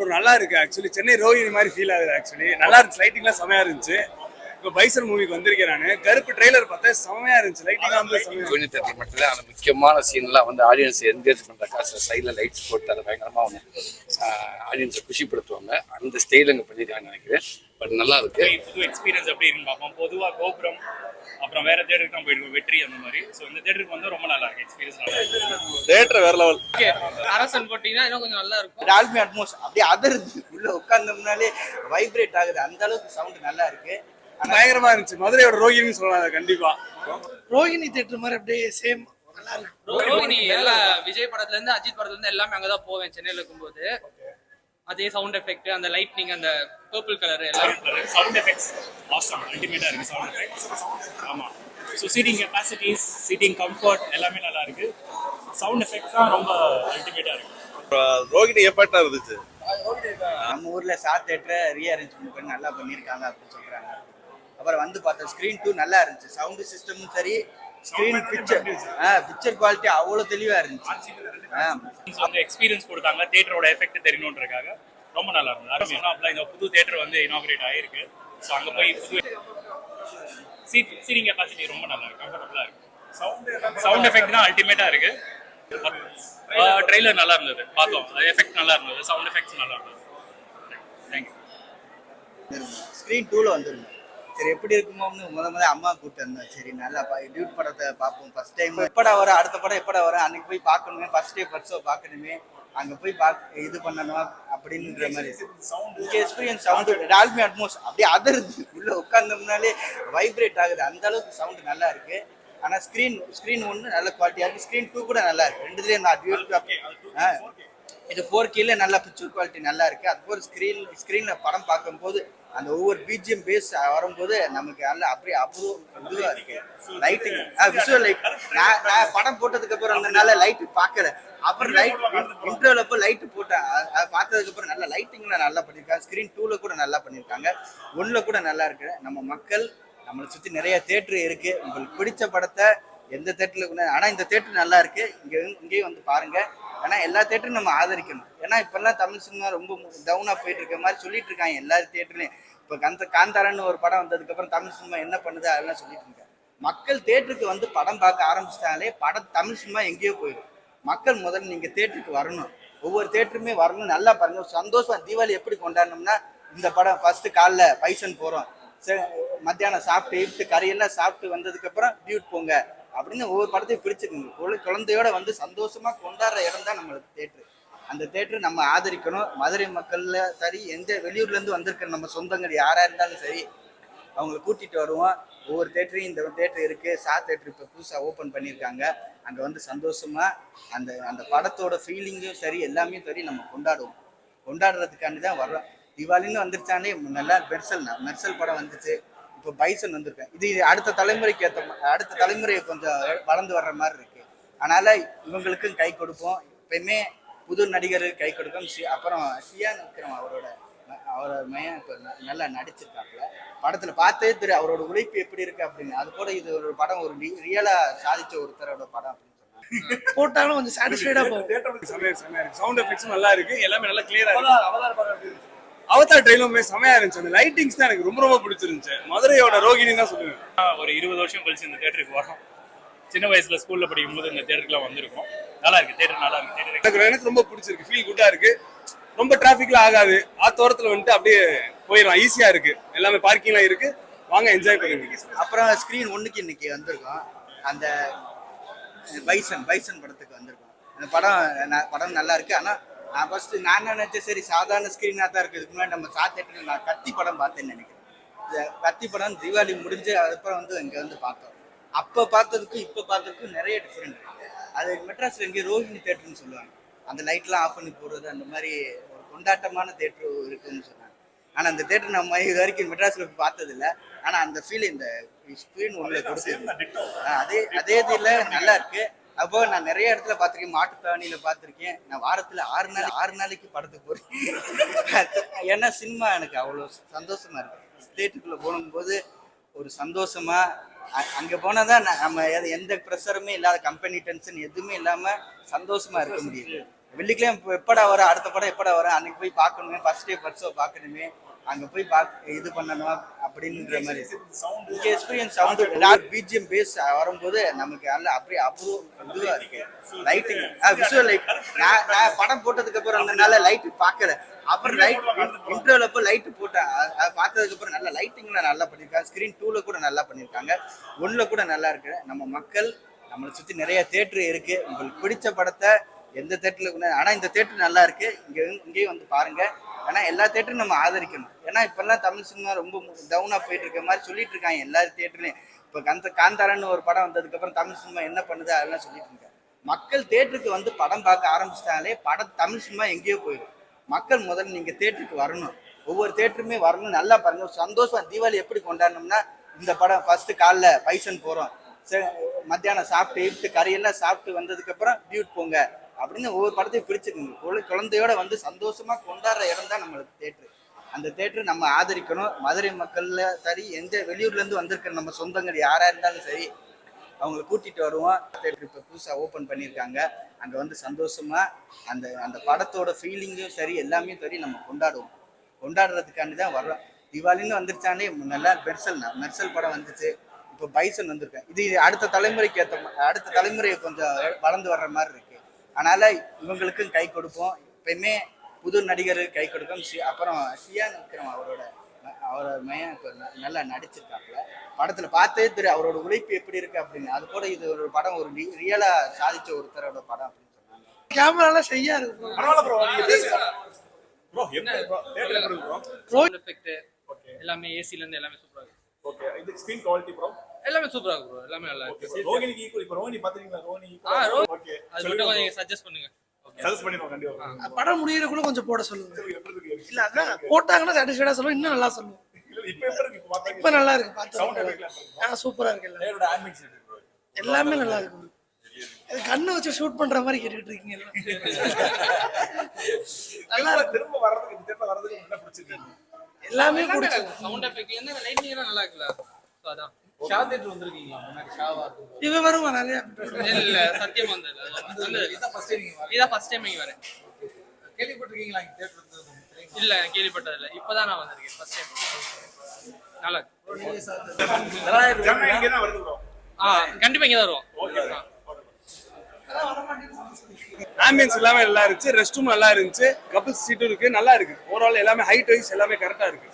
Bro நல்லா இருக்கு actually Chennai Rohini மாதிரி ஃபீல் ஆகுது ஆக்சுவலி நல்லா இருந்துச்சு. லைட்டிங்லாம் செமையா இருந்துச்சு. இப்போ பைசன் மூவிக்கு வந்திருக்கேன் நான். கருப்பு ட்ரெய்லர் பார்த்தா செமையா இருந்துச்சு. லைட்டிங்லாம் வந்து செமையா கொஞ்சம் தேட்டர் மட்டும் அந்த முக்கியமான சீன்லாம் வந்து ஆடியன்ஸ் என்கேஜ் பண்ற காசு சைடில் லைட்ஸ் போட்டு அதை பயங்கரமாக ஒன்று ஆடியன்ஸை குஷிப்படுத்துவாங்க. அந்த ஸ்டைல் அங்கே பண்ணியிருக்காங்க நினைக்கிறேன். பட் நல்லா இருக்கு புது எக்ஸ்பீரியன்ஸ் எப்படி இருக்குன்னு பார்ப்போம். பொதுவாக கோபுரம் அப்புறம் வேற தேட்டருக்கு தான் போயிருக்கோம் வெற்றி அந்த மாதிரி. ஸோ இந்த தேட்டருக்கு வந்து ரொம்ப நல்லா இருக்கு எக்ஸ்பீரியன்ஸ் நல்லா இருக்கு தேட்டர் வேற லெவல் அரசன் போட்டீங்கன்னா இன்னும் கொஞ்சம் நல்லா இருக்கும். டால்மி அட்மோஸ் அப்படியே அதருது உள்ள உட்கார்ந்தோம்னாலே வைப்ரேட் ஆகுது. அந்த அளவுக்கு சவுண்ட் நல்லா இருக்கு. பயங்கரமா இருந்துச்சு. மதுரையோட ரோஹிணின்னு சொல்லலாம் கண்டிப்பா. ரோஹிணி தேட்டர் மாதிரி அப்படியே சேம் நல்லா இருக்கு. ரோஹிணி எல்லா விஜய் படத்துல இருந்து அஜித் படத்துல இருந்து எல்லாமே அங்கதான் போவேன் சென்னையில இருக்கும்போது. அதே சவுண்ட் எஃபெக்ட் அந்த லைட்னிங் அந்த பர்பிள் கலர் எல்லாம். சவுண்ட் எஃபெக்ட்ஸ் ஆசம் அல்டிமேட்டாக இருக்கு சவுண்ட் எஃபெக்ட்ஸ் ஆமாம் so seating capacities seating comfort எல்லாமே நல்லா இருக்கு. சவுண்ட் எஃபெக்ட்ஸ் தான் ரொம்ப அல்டிமேட்டாக இருக்கு. ரோகிணி எஃபர்ட்டா இருந்துச்சு. நம்ம ஊர்ல சா தேட்டரை ரீஅரேஞ்ச்மெண்ட் பண்ணி நல்லா பண்ணியிருக்காங்க அப்படின்னு சொல்றாங்க. அப்புறம் வந்து பார்த்தோம் ஸ்க்ரீன் டூ நல்லா இருந்துச்சு. சவுண்ட் சிஸ்டமும் சரி ஸ்க்ரீன் பிக்சர் பிக்சர் குவாலிட்டி அவ்வளோ தெளிவா இருந்துச்சு. வந்து எக்ஸ்பீரியன்ஸ் கொடுத்தாங்க தேட்டரோட எஃபெக்ட் தெரியணுன்றதுக்காக. ரொம்ப நல்லா இருந்தது. அப்பலாம் இந்த புது தேட்டர் வந்து இனாகிரேட் ஆயிருக்கு. ஸோ அங்கே போய் புது சீட் சீட்டிங் கெப்பாசிட்டி ரொம்ப நல்லா இருக்கு. கம்ஃபர்டபுளாக இருக்கு. சவுண்ட் எஃபெக்ட் தான் அல்டிமேட்டாக இருக்கு. ட்ரெய்லர் நல்லா இருந்தது. பார்த்தோம். எஃபெக்ட் நல்லா இருந்தது. சவுண்ட் எஃபெக்ட்ஸ் நல்லா இருந்தது. தேங்க்யூ ஸ்க்ரீன் டூவில் வந்துருந்தோம் சரி எப்படி இருக்குமோன்னு முத முத அம்மா கூப்பிட்டு இருந்தோம் சரி நல்லா பா டியூட் படத்தை பார்ப்போம். ஃபர்ஸ்ட் டைம் எப்படா வரும் அடுத்த படம் எப்படா வரும் அன்னைக்கு போய் பார்க்கணுமே. ஃபர்ஸ்ட் டே ஃபர்ஸ்ட் ஷோ பார்க்கணுமே. அங்கே போய் பார்க்க இது பண்ணணுமா அப்படின்ற மாதிரி. இங்கே எக்ஸ்பீரியன்ஸ் சவுண்டு டால்மி அட்மோஸ் அப்படியே அதருது உள்ள உட்காந்தோம்னாலே வைப்ரேட் ஆகுது. அந்த அளவுக்கு சவுண்டு நல்லா இருக்கு. ஆனால் ஸ்க்ரீன் ஸ்க்ரீன் ஒன்று நல்ல குவாலிட்டியாக இருக்கு. ஸ்க்ரீன் டூ கூட நல்லா இருக்கு. ரெண்டுலேயும் நான் டியூட் இது ஃபோர் கீழே நல்ல பிக்சர் குவாலிட்டி நல்லா இருக்கு. அதுபோல் ஸ்க்ரீன் ஸ்க்ரீனில் படம் பார்க்கும்போது அந்த ஒவ்வொரு பிஜிஎம் பேஸ் வரும்போது நமக்கு நல்ல அப்படியே அவ்வளோ இதுவாக இருக்கு. லைட்டிங் விஷுவல் லைட் நான் நான் படம் போட்டதுக்கு அப்புறம் அந்த நல்ல லைட் பார்க்கல. அப்புறம் லைட் இன்டர்வியூல அப்போ லைட் போட்டேன் அதை பார்த்ததுக்கு அப்புறம் நல்ல லைட்டிங்ல நல்லா பண்ணியிருக்காங்க ஸ்க்ரீன் டூல கூட நல்லா பண்ணியிருக்காங்க ஒன்ல கூட நல்லா இருக்கு. நம்ம மக்கள் நம்மளை சுற்றி நிறைய தேட்டர் இருக்கு. உங்களுக்கு பிடிச்ச படத்தை எந்த தேட்டரில் ஆனால் இந்த தேட்டர் நல்லா இருக்கு. இங்கே இங்கேயும் வந்து பாருங்க. ஏன்னா எல்லா தேட்டரும் நம்ம ஆதரிக்கணும். ஏன்னா இப்பெல்லாம் தமிழ் சினிமா ரொம்ப டவுனாக போயிட்டு இருக்க மாதிரி சொல்லிட்டு இருக்காங்க எல்லா தேட்டர்லையும். இப்போ கந்த காந்தாரன்னு ஒரு படம் வந்ததுக்கப்புறம் தமிழ் சினிமா என்ன பண்ணுது? அதெல்லாம் சொல்லிட்டு இருக்காங்க. மக்கள் தேட்டருக்கு வந்து படம் பார்க்க ஆரம்பிச்சிட்டாலே படம் தமிழ் சினிமா எங்கேயோ போயிடும். மக்கள் முதல்ல நீங்கள் தேட்டருக்கு வரணும். ஒவ்வொரு தேட்டருமே வரணும் நல்லா பாருங்க. சந்தோஷம் தீபாவளி எப்படி கொண்டாடணும்னா இந்த படம் ஃபர்ஸ்ட் காலைல பைசன் போகிறோம் மத்தியானம் சாப்பிட்டு இட்டு கறியெல்லாம் சாப்பிட்டு வந்ததுக்கப்புறம் டியூட் போங்க. அப்படின்னு ஒவ்வொரு படத்தையும் பிடிச்சிருக்குங்க குழந்தையோட வந்து சந்தோஷமா கொண்டாடுற இடம் தான் நம்மளுக்கு தேட்டரு அந்த தேட்டர் நம்ம ஆதரிக்கணும். மதுரை மக்கள்ல சரி எந்த வெளியூர்ல இருந்து வந்திருக்கிற நம்ம சொந்தங்கள் யாரா இருந்தாலும் சரி அவங்கள கூட்டிட்டு வருவோம். ஒவ்வொரு தேட்டரையும் இந்த தேட்டர் இருக்கு. சா தேட்டர் இப்போ புதுசாக ஓப்பன் பண்ணியிருக்காங்க. அங்கே வந்து சந்தோஷமா அந்த அந்த படத்தோட ஃபீலிங்கும் சரி எல்லாமே சரி நம்ம கொண்டாடுவோம். கொண்டாடுறதுக்காண்டி தான் வர்றோம். தீபாவளின்னு வந்துருச்சானே நல்லா மெர்சல் மெர்சல் படம் வந்துச்சு. இப்போ பைசன் வந்திருக்கேன் இது அடுத்த தலைமுறைக்கு ஏற்ற அடுத்த தலைமுறை கொஞ்சம் வளர்ந்து வர்ற மாதிரி இருக்கு. அதனால இவங்களுக்கும் கை கொடுப்போம். எப்பயுமே புது நடிகருக்கு கை கொடுக்கும் அப்புறம் சியான் விக்ரம் அவரோட அவரோட மையம் இப்போ நல்லா நடிச்சிருக்காப்புல. படத்துல பார்த்தே தெரியும் அவரோட உழைப்பு எப்படி இருக்கு அப்படின்னு. அது கூட இது ஒரு படம் ஒரு ரியலா சாதிச்ச ஒருத்தரோட படம் அப்படின்னு சொன்னாங்க. போட்டாலும் கொஞ்சம் சாட்டிஸ்ஃபைடா போகும். சவுண்ட் எஃபெக்ட்ஸும் நல்லா இருக்கு. எல்லாமே நல்லா கிளியரா இருக்கு. அவதார் ட்ரெயிலுமே செமையா இருந்துச்சு. அந்த லைட்டிங்ஸ் தான் எனக்கு ரொம்ப ரொம்ப பிடிச்சிருந்துச்சு. மதுரையோட ரோகிணி தான் சொல்லுவேன். ஒரு இருபது வருஷம் கழிச்சு இந்த தேட்டருக்கு வரோம். சின்ன வயசுல ஸ்கூல்ல படிக்கும் போது இந்த தேட்டருக்குலாம் வந்திருக்கோம். நல்லா இருக்கு தேட்டர் நல்லா இருக்கு தேட்டர் எனக்கு எனக்கு ரொம்ப பிடிச்சிருக்கு ஃபீல் குட்டா இருக்கு. ரொம்ப டிராஃபிக்ல ஆகாது. ஆத்தோரத்துல வந்துட்டு அப்படியே போயிடும் ஈஸியா இருக்கு. எல்லாமே பார்க்கிங்லாம் இருக்கு. வாங்க என்ஜாய் பண்ணுங்க. அப்புறம் ஸ்க்ரீன் ஒண்ணுக்கு இன்னைக்கு வந்திருக்கோம். அந்த பைசன் பைசன் படத்துக்கு வந்திருக்கோம். அந்த படம் படம் நல்லா இருக்கு. ஆனா நான் ஃபர்ஸ்ட் நான் நினைச்சேன் சரி சாதாரண ஸ்க்ரீனாக தான் இருக்கு இதுக்கு முன்னாடி நம்ம சா தேட்டரில் நான் கத்தி படம் பார்த்தேன்னு நினைக்கிறேன். இந்த கத்தி படம் தீபாவளி முடிஞ்சு அதுக்கப்புறம் வந்து இங்கே வந்து பார்த்தோம். அப்போ பார்த்ததுக்கும் இப்போ பார்த்ததுக்கும் நிறைய டிஃப்ரெண்ட் அது மெட்ராஸில் இங்கே ரோஹிணி தேட்டர்னு சொல்லுவாங்க. அந்த லைட்லாம் ஆஃப் பண்ணி போடுறது அந்த மாதிரி ஒரு கொண்டாட்டமான தேட்டர் இருக்குன்னு சொன்னாங்க. ஆனால் அந்த தேட்டர் நம்ம இது வரைக்கும் மெட்ராஸில் பார்த்ததில்ல. ஆனால் அந்த ஃபீல் இந்த ஸ்க்ரீன் ஒன்றில் கொடுத்துருக்கு அதே அதே இதில் நல்லா இருக்கு. அப்போ நான் நிறைய இடத்துல பார்த்துருக்கேன். மாட்டுத்தாவணியில பார்த்துருக்கேன். நான் வாரத்தில் ஆறு நாள் ஆறு நாளைக்கு படத்துக்கு போகிறேன் ஏன்னா சினிமா எனக்கு அவ்வளோ சந்தோஷமா இருக்கு. தேட்டருக்குள்ளே போகும்போது ஒரு சந்தோஷமா அங்கே அங்க போனால் தான் நம்ம எந்த ப்ரெஷருமே இல்லாத கம்பெனி டென்ஷன் எதுவுமே இல்லாம சந்தோஷமா இருக்க முடியுது. வெள்ளிக்கிழமை எப்படா வரும் அடுத்த படம் எப்படா வரும் அன்னைக்கு போய் பார்க்கணுமே ஃபர்ஸ்ட் டே ஃபர்ஸ்ட் ஷோ பார்க்கணுமே. அங்க போய் பார்க்க இது பண்ணணும் அப்படின்ற மாதிரி. இங்க எக்ஸ்பீரியன்ஸ் சவுண்ட் பிஜிஎம் பேஸ் வரும்போது நமக்கு நல்ல அப்படியே அப்ரூவ் இதுவா இருக்கு. லைட்டிங் விஷுவல் லைட் நான் நான் படம் போட்டதுக்கு அப்புறம் நல்ல லைட் பார்க்கல. அப்புறம் லைட் இன்டர்வல் அப்போ லைட் போட்டேன். அது- அது பார்த்ததுக்கு அப்புறம் நல்ல லைட்டிங்ல நல்லா பண்ணியிருக்காங்க. ஸ்கிரீன் டூல கூட நல்லா பண்ணியிருக்காங்க. ஒன்ல கூட நல்லா இருக்கு. நம்ம மக்கள் நம்மளை சுத்தி நிறைய தேட்டர் இருக்கு. உங்களுக்கு பிடிச்ச படத்தை எந்த தேட்டர்ல ஆனா இந்த தேட்டர் நல்லா இருக்கு. இங்க இங்கேயும் வந்து பாருங்க. ஏன்னா எல்லா தேட்டரும் நம்ம ஆதரிக்கணும். ஏன்னா இப்பெல்லாம் தமிழ் சினிமா ரொம்ப டவுனாக போயிட்டு இருக்க மாதிரி சொல்லிட்டு இருக்காங்க எல்லா தேட்டர்லையும் இப்போ கந்த காந்தாரன்னு ஒரு படம் வந்ததுக்கப்புறம் தமிழ் சினிமா என்ன பண்ணுது? அதெல்லாம் சொல்லிட்டு இருக்காங்க. மக்கள் தேட்டருக்கு வந்து படம் பார்க்க ஆரம்பிச்சிட்டாலே படம் தமிழ் சினிமா எங்கேயோ போயிடும். மக்கள் முதல்ல நீங்கள் தேட்டருக்கு வரணும். ஒவ்வொரு தேட்டருமே வரணும் நல்லா பாருங்க. ஒரு சந்தோஷமா தீபாவளி எப்படி கொண்டாடணும்னா இந்த படம் ஃபர்ஸ்ட் காலைல பைசன் போகிறோம் மத்தியானம் சாப்பிட்டு இட்டு கறியெல்லாம் சாப்பிட்டு வந்ததுக்கப்புறம் டியூட் போங்க. அப்படின்னு ஒவ்வொரு படத்தையும் பிடிச்சிருக்கு குழந்தையோட வந்து சந்தோஷமா கொண்டாடுற இடம் தான் நம்மளுக்கு தேட்டரு அந்த தேட்டர் நம்ம ஆதரிக்கணும். மதுரை மக்கள்ல சரி எந்த வெளியூர்ல இருந்து வந்திருக்கிற நம்ம சொந்தங்கள் யாரா இருந்தாலும் சரி அவங்களை கூட்டிட்டு வருவோம். தேட்டர் இப்போ புதுசாக ஓப்பன் பண்ணியிருக்காங்க. அங்கே வந்து சந்தோஷமா அந்த அந்த படத்தோட ஃபீலிங்கும் சரி எல்லாமே சரி நம்ம கொண்டாடுவோம். கொண்டாடுறதுக்காண்டி தான் வர்றோம். தீபாவளின்னு வந்துருச்சானே நல்லா மெர்சல் மெர்சல் படம் வந்துச்சு. இப்போ பைசன் வந்திருக்கேன். இது அடுத்த தலைமுறைக்கு ஏற்ற அடுத்த தலைமுறை கொஞ்சம் வளர்ந்து வர்ற மாதிரி இருக்கு. அதனால இவங்களுக்கும் கை கொடுப்போம். எப்பயுமே புது நடிகருக்கு கை கொடுக்கும். சி- அப்புறம் சியான் விக்ரம் அவரோட அவரோட மையம் நல்லா நடிச்சிருக்காப்புல. படத்துல பார்த்தே தெரியும் அவரோட உழைப்பு எப்படி இருக்கு அப்படின்னு. அது கூட இது ஒரு படம் ஒரு ரியலா சாதிச்ச ஒருத்தரோட படம் அப்படின்னு சொன்னாங்க. கேமராலாம் சரியா இருக்கு எல்லாமே ஏசில இருந்து எல்லாமே சூப்பரா இருக்கு. ஓகே இது ஸ்கிரீன் குவாலிட்டி ப்ரோ? எல்லாமே சூப்பரா இருக்கு ப்ரோ எல்லாமே நல்லா இருக்கு. ரோகிணிக்கு ஈக்குவல் இப்போ ரோகிணி பாத்தீங்களா? ரோகிணி ஆ, ரோ- ஓகே அது மட்டும் கொஞ்சம் சஜஸ்ட் பண்ணுங்க. சஜஸ்ட் பண்ணிடுவோம் கண்டிப்பா. படம் முடியிற கூட கொஞ்சம் போட சொல்லுங்க. இல்ல அதான் போட்டாங்கன்னா சாட்டிஸ்ஃபைடா சொல்லுவோம் இன்னும் நல்லா சொல்லுவோம். இப்போ எப்படி இருக்கு? இப்போ பார்த்தா இப்ப நல்லா இருக்கு சவுண்ட் பார்த்து சூப்பரா இருக்கு. எல்லாம். நல்லா இருக்கு. இது கண்ணை வச்சு ஷூட் பண்ற மாதிரி கேட்டுட்டு இருக்கீங்க எல்லாம். நல்லா இருக்கு. திரும்ப வர்றதுக்கு இந்த தேட்டர் வர்றதுக்கு என்ன பிடிச்சிருக்கு எல்லாமே பிடிச்சிருக்கு. சவுண்ட் எஃபெக்ட்ல இருந்து லைட்டிங் எல்லாம் நல்லா இருக்குல்ல? அதான். ஷா தேட்டர் வந்திருக்கீங்களா? முன்னாடி ஷாவா இருக்கும் இவன் வருவான் நிறைய இல்ல இல்ல சத்தியமா வந்தது வந்து இதான் ஃபர்ஸ்ட் டைம் நீங்க இதான் ஃபர்ஸ்ட் டைம் இங்க வரேன். கேள்விப்பட்டிருக்கீங்களா இங்க தேட்டர் இருந்தது இல்ல கேள்விப்பட்டது இல்ல இப்பதான் நான் வந்திருக்கேன் ஃபர்ஸ்ட் டைம் நல்லா ஆ கண்டிப்பா இங்க தான் வருவோம். ஓகே ஆம்பியன்ஸ் எல்லாமே நல்லா இருந்துச்சு ரெஸ்ட் ரூம் நல்லா இருந்துச்சு கப்பிள்ஸ் சீட்டும் இருக்கு நல்லா இருக்கு. ஓவரால் எல்லாமே ஹைட் வைஸ் எல்லாமே கரெக்டா இருக்கு.